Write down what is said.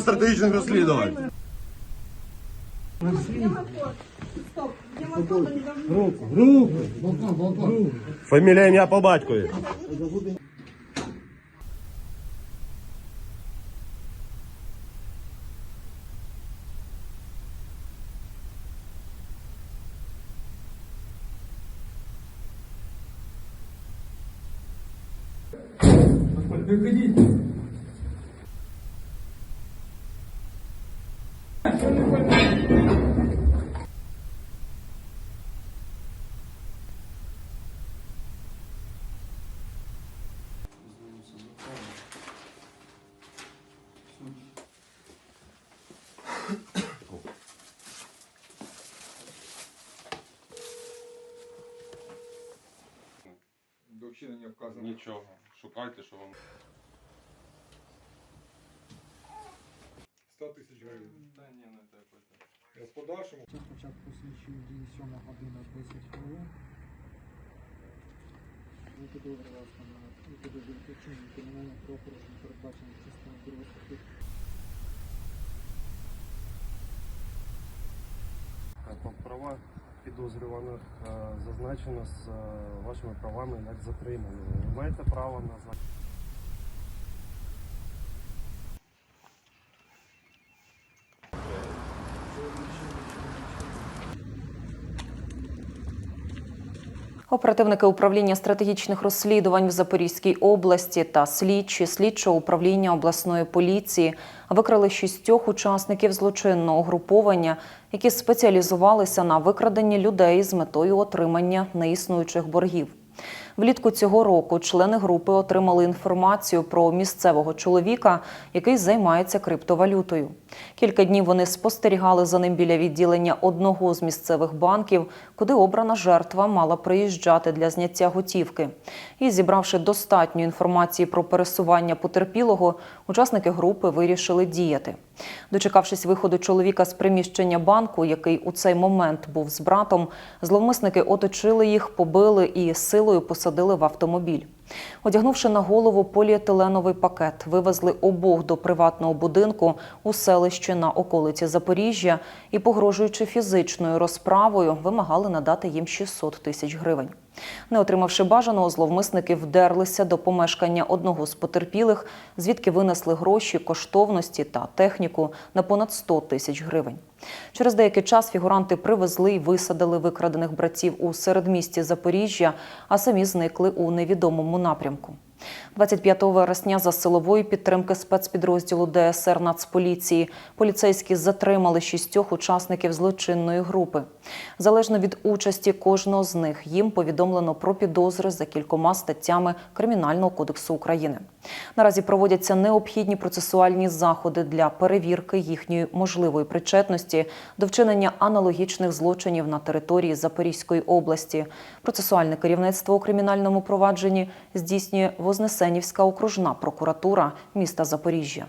стратегічних розслідувань. Фамілія ім'я по батькові. Выходите. До вчинення вказано. Нічого. Шукайте, що вам. 100 тисяч гривень. Та ні, не потім. Я з подальшому. Час початку слідчої дії 7 година 10 хвилин. Ви підозрювали вас на ви підозрюєте вчинення кримінального правопорушення, передбачених частиною 2 статті. По правах підозрюваних е, зазначено з е, вашими правами як затримані. Ви маєте право на захист. Оперативники управління стратегічних розслідувань в Запорізькій області та слідчі слідчого управління обласної поліції викрили шістьох учасників злочинного угруповання, які спеціалізувалися на викраденні людей з метою отримання неіснуючих боргів. Влітку цього року члени групи отримали інформацію про місцевого чоловіка, який займається криптовалютою. Кілька днів вони спостерігали за ним біля відділення одного з місцевих банків, куди обрана жертва мала приїжджати для зняття готівки. І зібравши достатньо інформації про пересування потерпілого, учасники групи вирішили діяти. Дочекавшись виходу чоловіка з приміщення банку, який у цей момент був з братом, зловмисники оточили їх, побили і силою посадили в автомобіль. Одягнувши на голову поліетиленовий пакет, вивезли обох до приватного будинку у селищі на околиці Запоріжжя і, погрожуючи фізичною розправою, вимагали надати їм 600 тисяч гривень. Не отримавши бажаного, зловмисники вдерлися до помешкання одного з потерпілих, звідки винесли гроші, коштовності та техніку на понад 100 тисяч гривень. Через деякий час фігуранти привезли і висадили викрадених братів у середмісті Запоріжжя, а самі зникли у невідомому напрямку. 25 вересня за силової підтримки спецпідрозділу ДСР Нацполіції поліцейські затримали шістьох учасників злочинної групи. Залежно від участі кожного з них їм повідомлено про підозри за кількома статтями Кримінального кодексу України. Наразі проводяться необхідні процесуальні заходи для перевірки їхньої можливої причетності до вчинення аналогічних злочинів на території Запорізької області. Процесуальне керівництво у кримінальному провадженні здійснює Вознесенівська окружна прокуратура міста Запоріжжя.